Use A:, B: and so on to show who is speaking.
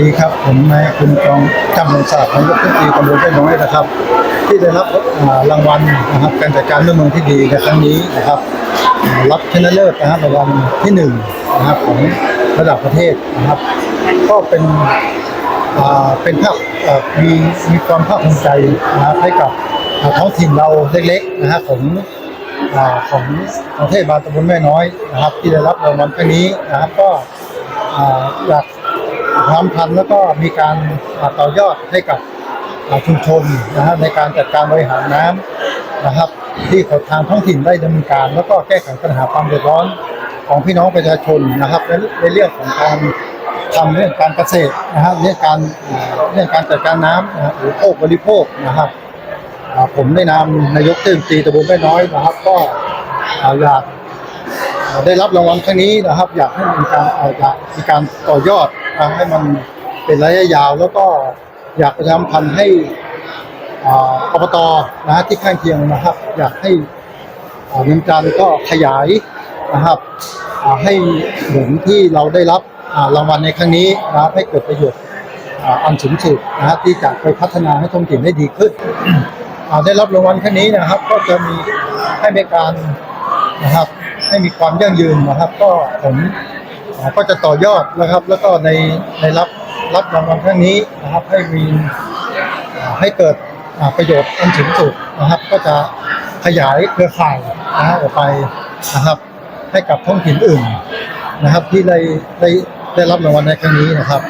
A: ดีครับ ผมนายคุณกองจำลงศาสตร์นายกเทศมนตรีตำบลแม่น้อยนะครับ ที่ได้รับรางวัลนะครับการจัดการเรื่องเมืองที่ดีในครั้งนี้นะครับ รับชนะเลิศนะครับรางวัลที่หนึ่งนะครับของระดับประเทศนะครับ ก็เป็นเป็นภาพมีมีความภาคภูมิใจนะครับให้กับท้องถิ่นเราเล็กๆนะครับของอของของเทศบาตำบลแม่น้อยนะครับ ที่ได้รับรางวัลครั้งนี้นะครับก็อยาก ทำพันแล้วก็มีการต่อยอดให้กับชุมชนนะครับในการจัดการบริหารน้ำนะครับ ที่ขอทางท้องถิ่นได้ดำเนินการ แล้วก็แก้ไขปัญหาความเดือดร้อนของพี่น้องประชาชนนะครับในเรื่องของการทำเรื่องการเกษตรนะครับเรื่องการเรื่องการจัดการน้ำหรือโภคบริโภคนะครับผมได้นำนายกเทศมนตรีตำบลแม่น้อยนะครับ ก็อยากได้รับรางวัลครั้งนี้นะครับ อยากให้มีการอยากมีการต่อยอด อ่าให้มันเป็นระยะยาว แล้วก็อยากประชาสัมพันธ์ให้ออบตนะฮะที่ข้างเคียงนะครับ อยากให้เมืองจันทร์ก็ขยายนะครับให้เหมือนที่เราได้รับรางวัลในครั้งนี้นะครับให้เกิดประโยชน์อันสูงสุดนะฮะที่จะไปพัฒนาให้ท้องถิ่นได้ดีขึ้นได้รับรางวัลครั้งนี้นะครับ ก็จะมีให้บริการนะครับ ให้มีความยั่งยืนนะครับ ก็ผม ก็จะต่อยอดนะครับ แล้วก็ในในรับรับรางวัลครั้งนี้นะครับ ให้มีให้เกิดประโยชน์อันสูงสุดนะครับ ก็จะขยายเครือข่ายนะฮะออกไปนะครับ ให้กับท้องถิ่นอื่นนะครับ ที่ได้ได้ได้รับรางวัลในครั้งนี้นะครับ